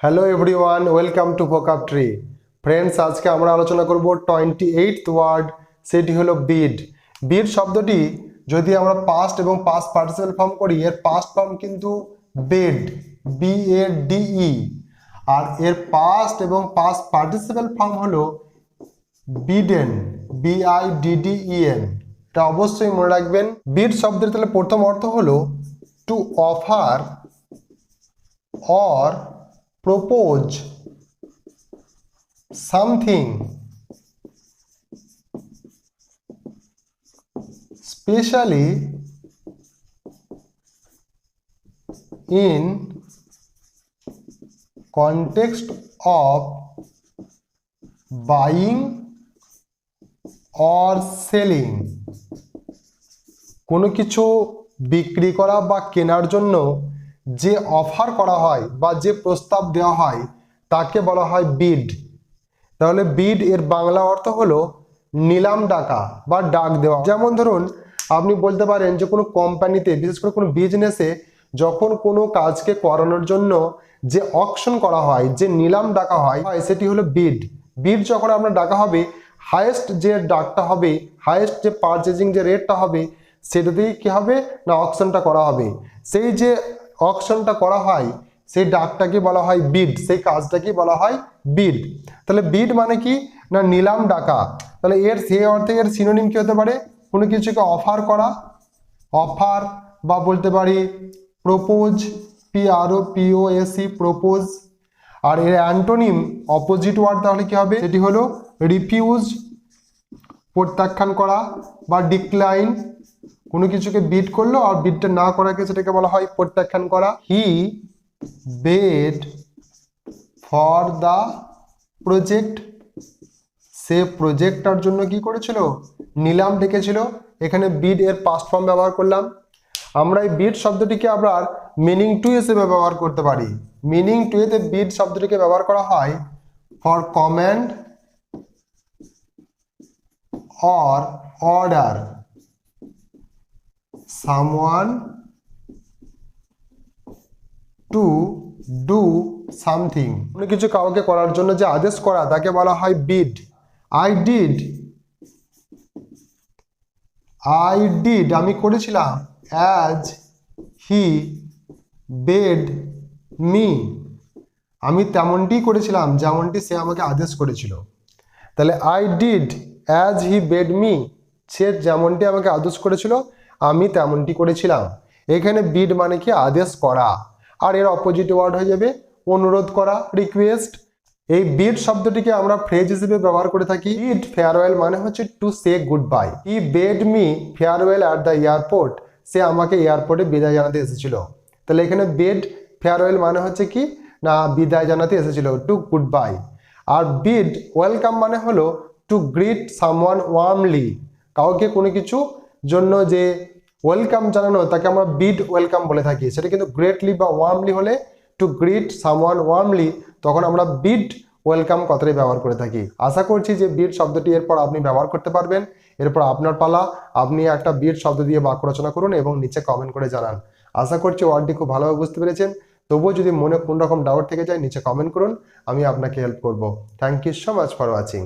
Hello everyone welcome to vocab tree friends আজকে আমরা আলোচনা করব টোয়েন্টি এইট ওয়ার্ড সেটি হলো বিড বিড শব্দটি যদি আমরা পাস্ট এবং পাস্ট পার্টিসিপাল ফর্ম করি, এর পাস্ট ফর্ম কিন্তু bade B A D E আর এর পাস্ট এবং পাস্ট পার্টিসিপাল ফর্ম হলো bidden B I D D E N এটা অবশ্যই মনে রাখবেন। বিড শব্দের তাহলে প্রথম অর্থ হলো to offer or propose something specially in context of buying or selling কোনো কিছু বিক্রি করা বা কেনার জন্য যে অফার করা হয় বা যে প্রস্তাব দেওয়া হয়, তাকে বলা হয় বিড তাহলে বিড এর বাংলা অর্থ হলো নিলাম ডাকা বা ডাক দেওয়া। যেমন ধরুন, আপনি বলতে পারেন যে কোনো কোম্পানিতে, বিশেষ করে কোনো বিজনেসে যখন কোনো কাজকে করানোর জন্য যে অকশন করা হয়, যে নিলাম ডাকা হয় সেটি হলো বিড বিড যখন আপনার ডাকা হবে হায়েস্ট যে ডাকটা হবে হায়েস্ট যে পারচেজিং যে রেটটা হবে, সেটাতেই কী হবে না অকশনটা করা হবে? সেই যে অকশনটা করা হয়, সেই ডাকটাকে বলা হয় বিড সেই কাজটাকে বলা হয় বিড তাহলে বিড মানে কি? না, নিলাম ডাকা। তাহলে এর সেই অর্থে এর সিনোনিম কি হতে পারে? কোনো কিছুকে অফার করা অফার বা বলতে পারি propose P R O P O S E propose আর এর অ্যান্টোনিম অপোজিট ওয়ার্ড তাহলে কি হবে? সেটি হলো রিফিউজ প্রত্যাখ্যান করা বা ডিক্লাইন কোনো কিছুকে বিট করল আর বিটটা না করাকে সেটাকে বলা হয় প্রত্যাখ্যান করা। He bade for the project সে প্রজেক্টটার জন্য কি করেছিল? নিলাম ডেকেছিল। এখানে বিড এর পাস্ট ফর্ম ব্যবহার করলাম। আমরা এই বিড শব্দটিকে আবার মিনিং টু হিসেবে ব্যবহার করতে পারি। মিনিং টু এতে বিড শব্দটিকে ব্যবহার করা হয় for command or order someone to do something কোনো কিছু কাউকে করার জন্য যে আদেশ করা, তাকে বলা হয় bid I did I did আমি করেছিলাম। অ্যাজ হি বেড মি আমি তেমনটি করেছিলাম, যেমনটি সে আমাকে আদেশ করেছিল। তাহলে I did as he bade me সে যেমনটি আমাকে আদেশ করেছিল আমি তেমনটি করেছিলাম। এখানে বিড মানে কি আদেশ করা। আর এর অপোজিট ওয়ার্ড হয়ে যাবে অনুরোধ করা রিকোয়েস্ট এই বিড শব্দটিকে আমরা ফ্রেজ হিসেবে ব্যবহার করে থাকি। বিড ফেয়ারওয়েল মানে হচ্ছে to say goodbye he bade me farewell at the airport সে আমাকে এয়ারপোর্টে বিদায় জানাতে এসেছিল। তাহলে এখানে বেড ফেয়ারওয়েল মানে হচ্ছে কি? না, বিদায় জানাতে এসেছিল টু গুড বাই আর বিড ওয়েলকাম মানে হলো টু গ্রিট সামওয়ান ওয়ার্মলি কাউকে কোনো কিছু জন্য যে ওয়েলকাম জানানো, তাকে আমরা বিড ওয়েলকাম বলে থাকি। সেটা কিন্তু গ্রেটলি বা ওয়ার্মলি হলে টু গ্রিট সামওয়ান ওয়ার্মলি, তখন আমরা বিড ওয়েলকাম কথাটি ব্যবহার করে থাকি। আশা করছি যে বিট শব্দটি এরপর আপনি ব্যবহার করতে পারবেন। এরপর আপনার পালা, আপনি একটা বিট শব্দ দিয়ে বাক্য রচনা করুন এবং নিচে কমেন্ট করে জানান। আশা করছি ওয়ার্ডটি খুব ভালোভাবে বুঝতে পেরেছেন। তবুও যদি মনে কোন রকম ডাউট থেকে যায়, নিচে কমেন্ট করুন, আমি আপনাকে হেল্প করব। Thank you so much for watching